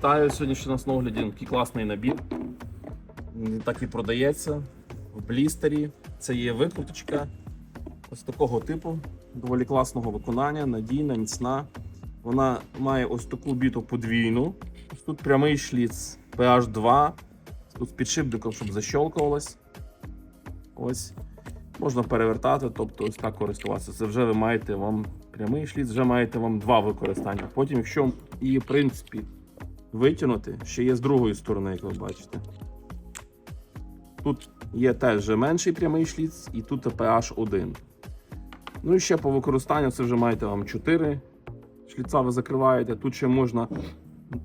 Вітаю сьогодні ще нас на огляді такий класний набір. Так і продається в блістері. Це є викруточка ось такого типу, доволі класного виконання, надійна, міцна. Вона має ось таку біту подвійну. Ось тут прямий шліц PH2. Тут з підшипником, щоб защолкувалось. Ось. Можна перевертати, тобто ось так користуватися. Це вже ви маєте вам прямий шліц, вже маєте вам два використання. Потім, якщо її, в принципі, витягнути, ще є з другої сторони, як ви бачите. Тут є теж менший прямий шліц, і тут PH 1. Ну і ще по використанню це вже маєте вам 4 шліца ви закриваєте. Тут ще можна,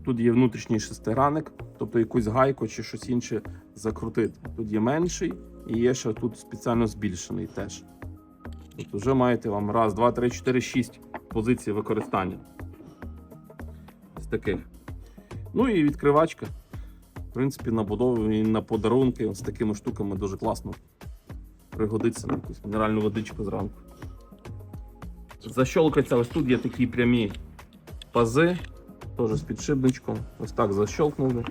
тут є внутрішній шестигранник, тобто якусь гайку чи щось інше закрутити. Тут є менший і є ще тут спеціально збільшений теж. Тобто вже маєте вам раз, два, три, чотири, шість позицій використання. З таких. Ну і відкривачка. В принципі, на будову і на подарунки з такими штуками дуже класно пригодиться на якусь мінеральну водичку зранку. Защолкається, ось тут є такі прямі пази, теж з підшипничком. Ось так защолкнули.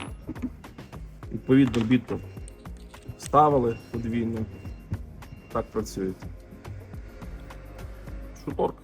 Відповідно, біту вставили подвійно. Так працює. Шуторка.